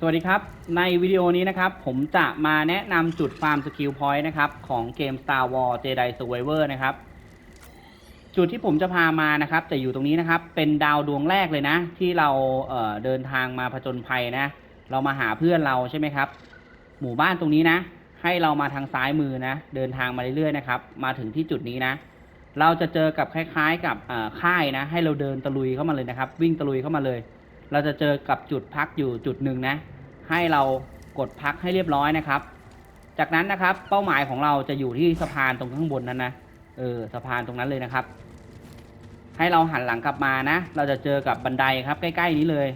สวัสดีครับ ในวิดีโอนี้นะครับ ผมจะมาแนะนำจุดฟาร์มสกิลพอยต์นะครับ ของเกม Star Wars Jedi Survivor นะครับ จุดที่ผมจะพามานะครับ จะอยู่ตรงนี้นะครับ เป็นดาวดวงแรกเลยนะ ที่เราเเดินทางมาผจญภัยนะ เรามาหาเพื่อนเราใช่ไหมครับ หมู่บ้านตรงนี้นะ ให้เรามาทางซ้ายมือนะ เดินทางมาเรื่อยๆนะครับ มาถึงที่จุดนี้นะ เราจะเจอกับคล้าย ๆ กับค่ายนะ ให้เราเดินตะลุยเข้ามาเลยนะครับ วิ่งตะลุยเข้ามาเลย เราจะเจอกับจุดพักอยู่จุดหนึ่งนะ ให้เรากดพักให้เรียบร้อยนะครับ จากนั้นนะครับเป้าหมายของเราจะอยู่ที่สะพานตรงข้างบนนั้นนะ เออสะพานตรงนั้นเลยนะครับ ให้เราหันหลังกลับมานะ เราจะเจอกับบันไดครับใกล้ๆนี้เลย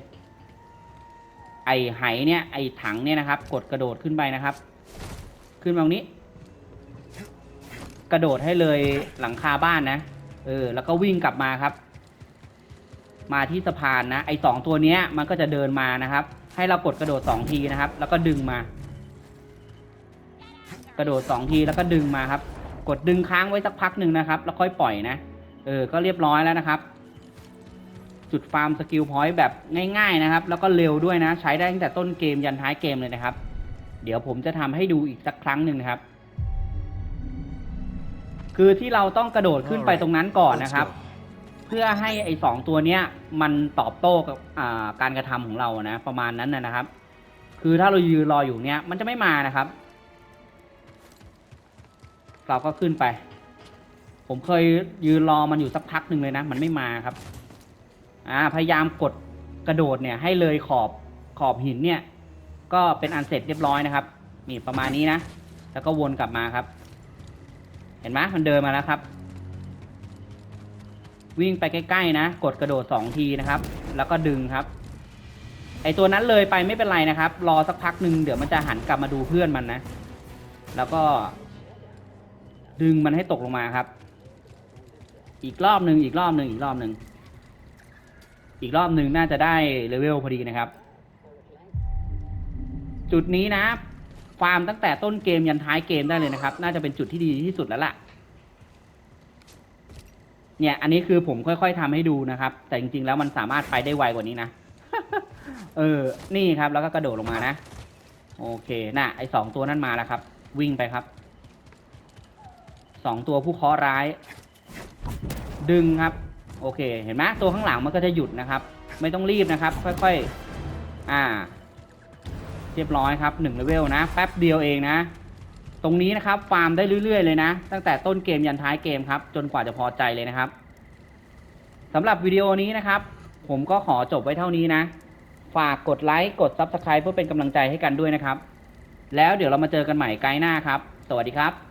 ไอไหเนี่ยไอถังเนี่ยนะครับ กดกระโดดขึ้นไปนะครับ ขึ้นตรงนี้ กระโดดให้เลยหลังคาบ้านนะ เออ แล้วก็วิ่งกลับมาครับ มาที่สะพานนะ ไอสองตัวเนี้ยมันก็จะเดินมานะครับ ให้เรากดกระโดดสองทีนะครับ แล้วก็ดึงมา กระโดดสองทีแล้วก็ดึงมาครับ กดดึงค้างไว้สักพักหนึ่งนะครับ แล้วค่อยปล่อยนะ เออ ก็เรียบร้อยแล้วนะครับ จุดฟาร์มสกิลพอยต์แบบง่ายๆนะครับ แล้วก็เร็วด้วยนะ ใช้ได้ตั้งแต่ต้นเกมยันท้ายเกมเลยนะครับ เดี๋ยวผมจะทำให้ดูอีกสักครั้งหนึ่งนะครับ คือที่เราต้องกระโดดขึ้นไปตรงนั้นก่อนนะครับ เพื่อให้ไอ้สองตัวเนี้ยมันตอบโต้กับอ่าการกระทำของเรานะ ประมาณนั้นนะนะครับ คือถ้าเรายืนรออยู่เนี้ยมันจะไม่มานะครับ เราก็ขึ้นไป ผมเคยยืนรอมันอยู่สักพักหนึ่งเลยนะ มันไม่มาครับ อ่าพยายามกดกระโดดเนี่ย ให้เลยขอบขอบหินเนี่ย ก็เป็นอันเสร็จเรียบร้อยนะครับนี่ประมาณนี้นะแล้วก็วนกลับมาครับ เห็นไหมมันเดินมาแล้วครับ วิ่งไปใกล้ๆนะ กดกระโดดสองทีนะครับ แล้วก็ดึงครับ ไอตัวนั้นเลยไปไม่เป็นไรนะครับ รอสักพักหนึ่งเดี๋ยวมันจะหันกลับมาดูเพื่อนมันนะ แล้วก็ ดึงมันให้ตกลงมาครับ อีกรอบหนึ่งอีกรอบหนึ่งอีกรอบหนึ่งอีกรอบหนึ่งน่าจะได้เลเวลพอดีนะครับ จุดนี้นะฟาร์มตั้งแต่ต้นเกมยันท้ายเกมได้เลยนะครับ น่าจะเป็นจุดที่ดีที่สุดแล้วล่ะ เนี่ย อันนี้คือผมค่อย ๆทำให้ดูนะครับ แต่จริงๆแล้วมันสามารถไปได้ไวกว่านี้นะ เออ นี่ครับ แล้วก็กระโดดลงมานะ โอเคน่ะ ไอสองตัวนั้นมาแล้วครับ วิ่งไปครับ สองตัวผู้เคาะร้าย ดึงครับ โอเค เห็นไหมตัวข้างหลังมันก็จะหยุดนะครับ ไม่ต้องรีบนะครับ ค่อยๆ อ่า เรียบร้อยครับหนึ่งเลเวลนะ แป๊บเดียวเองนะ ตรงนี้นะครับฟาร์มได้เรื่อยๆเลยนะ ตั้งแต่ต้นเกมยันท้ายเกมครับ จนกว่าจะพอใจเลยนะครับสำหรับวิดีโอนี้นะครับ ผมก็ขอจบไว้เท่านี้นะ ฝากกดไลค์กด Subscribe เพื่อเป็นกำลังใจให้กันด้วยนะครับ แล้วเดี๋ยวเรามาเจอกันใหม่ไกด์หน้าครับ สวัสดีครับ